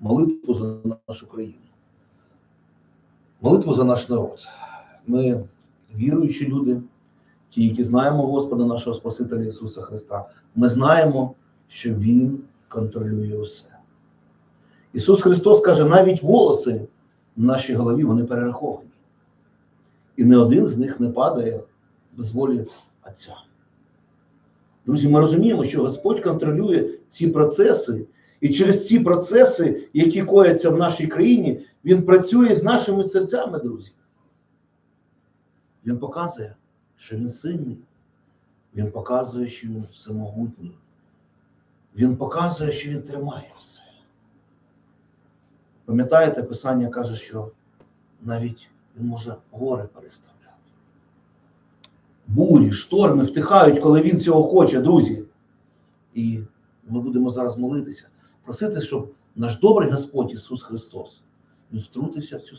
молитву за нашу країну, молитву за наш народ. Ми віруючі люди, ті, які знаємо Господа нашого Спасителя Ісуса Христа, ми знаємо, що Він контролює все. Ісус Христос каже, навіть волоси в нашій голові вони перераховані. І не один з них не падає без волі Отця. Друзі, ми розуміємо, що Господь контролює ці процеси, і через ці процеси, які кояться в нашій країні, Він працює з нашими серцями, друзі. Він показує, що він сильний. Він показує, що він всемогутній. Він показує, що він тримає все. Пам'ятаєте, Писання каже, що навіть він може гори переставляти. Бурі, шторми втихають, коли він цього хоче, друзі. І ми будемо зараз молитися, просити, щоб наш добрий Господь Ісус Христос втрутився в цю